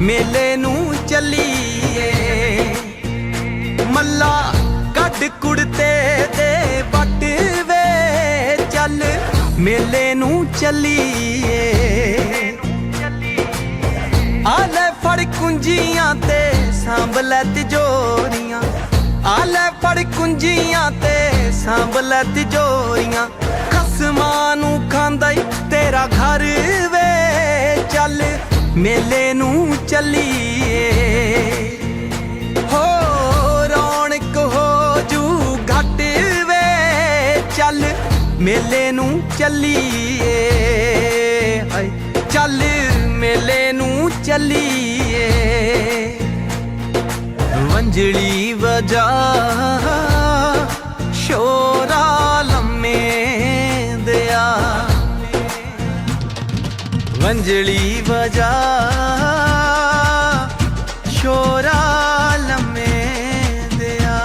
ਮੇਲੇ ਨੂੰ ਚੱਲੀਏ। ਮੱਲਾ ਕੱਢ ਕੁੜਤੇ ਦੇ ਵੱਟ ਵੇ। ਚੱਲ ਮੇਲੇ ਨੂੰ ਚੱਲੀਏ। ਆ ਫੜ ਕੁੰਜੀਆਂ ਤੇ ਸਾਂਭ ਲੈ ਤਿਜੋਰੀਆਂ। ਆਲੇ ਫੜ ਕੁੰਜੀਆਂ ਤੇ ਸਾਂਭ ਲੈ ਤਿਜੋਰੀਆਂ। ਖਸਮਾਂ ਨੂੰ ਖਾਂਦਾ ਈ ਤੇਰਾ ਘਰ ਮੇਲੇ ਨੂੰ ਚੱਲੀਏ। ਹੋ ਰੌਣਕ ਹੋ ਜੂ ਘਟ ਵੇ। ਚੱਲ ਮੇਲੇ ਨੂੰ ਚੱਲੀਏ। ਹਾਏ, ਚੱਲ ਮੇਲੇ ਨੂੰ ਚੱਲੀਏ। ਵੰਜਲੀ ਵਜਾ, ਸ਼ੋਰਾ ਵੰਜਲੀ ਵਜਾ ਸ਼ੋਰਾ ਲੰਮੇ ਦਿਆ।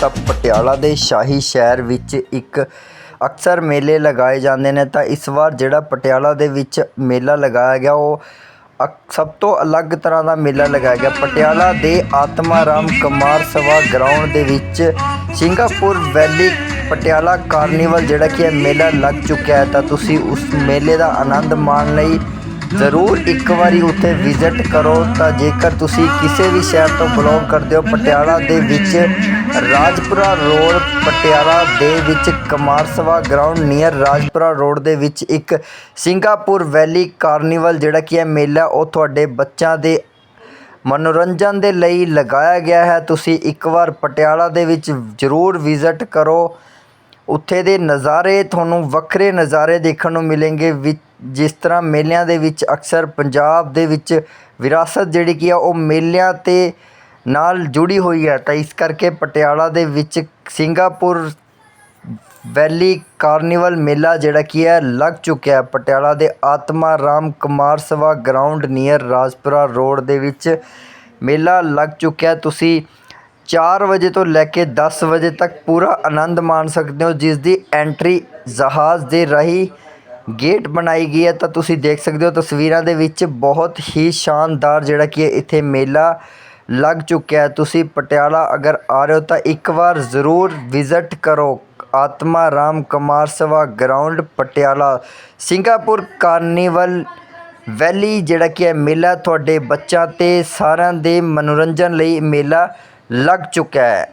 ਤਾਂ ਪਟਿਆਲਾ ਦੇ ਸ਼ਾਹੀ ਸ਼ਹਿਰ ਵਿੱਚ ਇੱਕ ਅਕਸਰ ਮੇਲੇ ਲਗਾਏ ਜਾਂਦੇ ਨੇ, ਤਾਂ ਇਸ ਵਾਰ ਜਿਹੜਾ ਪਟਿਆਲਾ ਦੇ ਵਿੱਚ ਮੇਲਾ ਲਗਾਇਆ ਗਿਆ, ਉਹ ਅਕ- ਸਭ ਤੋਂ ਅਲੱਗ ਤਰ੍ਹਾਂ ਦਾ ਮੇਲਾ ਲਗਾਇਆ ਗਿਆ। ਪਟਿਆਲਾ ਦੇ ਆਤਮਾ ਰਾਮ ਕੁਮਾਰ ਸਭਾ ਗਰਾਊਂਡ ਦੇ ਵਿੱਚ ਸਿੰਗਾਪੁਰ ਵੈਲੀ ਪਟਿਆਲਾ ਕਾਰਨੀਵਲ ਜਿਹੜਾ ਕਿ ਹੈ ਮੇਲਾ ਲੱਗ ਚੁੱਕਿਆ ਹੈ, ਤਾਂ ਤੁਸੀਂ ਉਸ ਮੇਲੇ ਦਾ ਆਨੰਦ ਮਾਣ ਲਈ ਜ਼ਰੂਰ ਇੱਕ ਵਾਰੀ ਉੱਥੇ ਵਿਜ਼ਿਟ ਕਰੋ। ਤਾਂ ਜੇਕਰ ਤੁਸੀਂ ਕਿਸੇ ਵੀ ਸ਼ਹਿਰ ਤੋਂ ਬਿਲੋਂਗ ਕਰਦੇ ਹੋ, ਪਟਿਆਲਾ ਦੇ ਵਿੱਚ ਰਾਜਪੁਰਾ ਰੋਡ, ਪਟਿਆਲਾ ਦੇ ਵਿੱਚ ਕਮਾਰਸਵਾ ਗਰਾਊਂਡ ਨੀਅਰ ਰਾਜਪੁਰਾ ਰੋਡ ਦੇ ਵਿੱਚ ਇੱਕ ਸਿੰਗਾਪੁਰ ਵੈਲੀ ਕਾਰਨੀਵਲ ਜਿਹੜਾ ਕਿ ਹੈ ਮੇਲਾ ਉਹ ਤੁਹਾਡੇ ਬੱਚਿਆਂ ਦੇ ਮਨੋਰੰਜਨ ਦੇ ਲਈ ਲਗਾਇਆ ਗਿਆ ਹੈ। ਤੁਸੀਂ ਇੱਕ ਵਾਰ ਪਟਿਆਲਾ ਦੇ ਵਿੱਚ ਜ਼ਰੂਰ ਵਿਜ਼ਿਟ ਕਰੋ। ਉੱਥੇ ਦੇ ਨਜ਼ਾਰੇ ਤੁਹਾਨੂੰ ਵੱਖਰੇ ਨਜ਼ਾਰੇ ਦੇਖਣ ਨੂੰ ਮਿਲਣਗੇ ਵਿ- ਜਿਸ ਤਰ੍ਹਾਂ ਮੇਲਿਆਂ ਦੇ ਵਿੱਚ ਅਕਸਰ ਪੰਜਾਬ ਦੇ ਵਿੱਚ ਵਿਰਾਸਤ ਜਿਹੜੀ ਕੀ ਆ, ਉਹ ਮੇਲਿਆਂ ਤੇ ਨਾਲ ਜੁੜੀ ਹੋਈ ਹੈ। ਤਾਂ ਇਸ ਕਰਕੇ ਪਟਿਆਲਾ ਦੇ ਵਿੱਚ ਸਿੰਗਾਪੁਰ ਵੈਲੀ ਕਾਰਨੀਵਲ ਮੇਲਾ ਜਿਹੜਾ ਕੀ ਹੈ, ਲੱਗ ਚੁੱਕਿਆ ਪਟਿਆਲਾ ਦੇ Atma Ram Kumar Sabha ground near Rajpura road ਦੇ ਵਿੱਚ ਮੇਲਾ ਲੱਗ ਚੁੱਕਿਆ ਤੁਸੀਂ ਚਾਰ ਵਜੇ ਤੋਂ ਲੈ ਕੇ ਦਸ ਵਜੇ ਤੱਕ ਪੂਰਾ ਆਨੰਦ ਮਾਣ ਸਕਦੇ ਹੋ, ਜਿਸ ਦੀ ਐਂਟਰੀ ਜਹਾਜ਼ ਦੇ ਰਾਹੀਂ ਗੇਟ ਬਣਾਈ ਗਈ ਹੈ। ਤਾਂ ਤੁਸੀਂ ਦੇਖ ਸਕਦੇ ਹੋ ਤਸਵੀਰਾਂ ਦੇ ਵਿੱਚ ਬਹੁਤ ਹੀ ਸ਼ਾਨਦਾਰ ਜਿਹੜਾ ਕਿ ਇੱਥੇ ਮੇਲਾ ਲੱਗ ਚੁੱਕਿਆ ਹੈ। ਤੁਸੀਂ ਪਟਿਆਲਾ ਅਗਰ ਆ ਰਹੇ ਹੋ ਤਾਂ ਇੱਕ ਵਾਰ ਜ਼ਰੂਰ ਵਿਜ਼ਿਟ ਕਰੋ। ਆਤਮਾ ਰਾਮ ਕੁਮਾਰ ਸਵਾ ground Patiala. Singapore carnival valley ਜਿਹੜਾ ਕਿ ਹੈ ਮੇਲਾ ਤੁਹਾਡੇ ਬੱਚਿਆਂ ਤੇ ਸਾਰਿਆਂ ਦੇ ਮਨੋਰੰਜਨ ਲਈ ਮੇਲਾ ਲੱਗ ਚੁੱਕਾ ਹੈ।